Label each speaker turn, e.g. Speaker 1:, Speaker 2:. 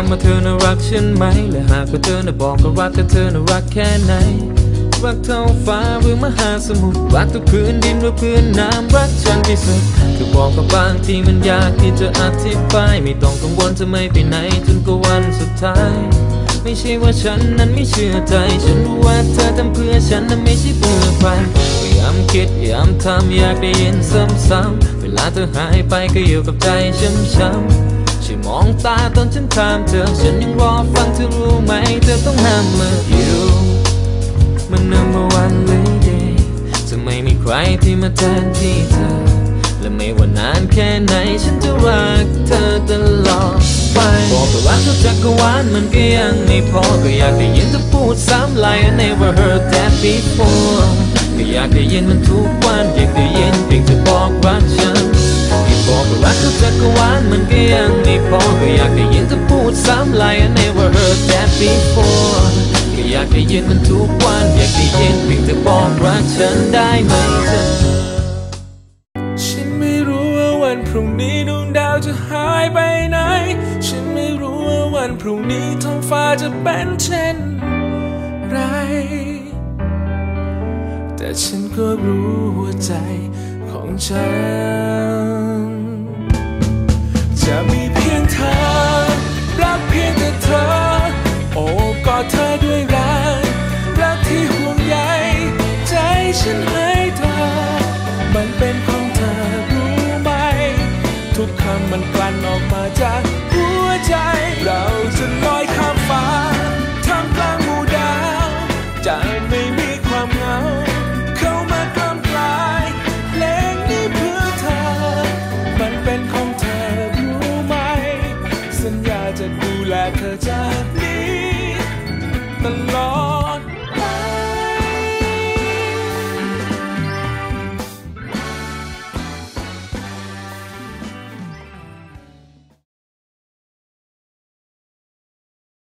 Speaker 1: ำว่าเธอน่ารักฉันไหม และหากว่าเธอน่ะบอกก็รักก็เธอน่ารักแค่ไหน รักเท่าฟ้าหรือมหาสมุทร รักทุกพื้นดินหรือพื้นน้ำ รักฉันที่สุดคือบอกกับบางทีมันยากที่จะอธิบาย ไม่ต้องกังวลจะไม่ไปไหนจนกว่าวันสุดท้าย ไม่ใช่ว่าฉันนั้นไม่เชื่อใจ ฉันรู้ว่าเธอทำเพื่อฉันนั้นไม่ใช่เพื่อใครพยายามคิดพยายามทำอยากได้ยินซ้ำๆเวลาเธอหายไปก็อยู่กับใจช้ำๆ ช่มองตาตอนฉันถามเธอ ฉันยังรอฟังเธอรู้ไหม เธอต้องห้ามเมื่ออยู่มัน number one lady จะไม่มีใครที่มาแทนที่เธอ และไม่ว่านานแค่ไหน ฉันจะรักเธอตลอดไปบอกว่ารักเธอจักรวาลมันก็ยังไม่พอ ก็อยากได้ยินเธอพูดซ้ำ like I never heard that before ก็อยากได้ยินมันทุกวันอยากได้ยินเพียงเธอบอก กเธอจักรวาลมันก็ยังไม่พอก็อยากได้ยินเธอพูดซ้ำ like I never heard that before ก็อยากได้ยินมันทุกวัน อยากได้ยินเพียงเธอบอกรักฉันได้ไหมเธอ
Speaker 2: ฉันไม่รู้ว่าวันพรุ่งนี้ดวงดาวจะหายไปไหน ฉันไม่รู้ว่าวันพรุ่งนี้ท้องฟ้าจะเป็นเช่นไร แต่ฉันก็รู้ว่าใจของฉัน ทุกคำมันกลั่นออกมาจากหัวใจ เราจะลอยคำ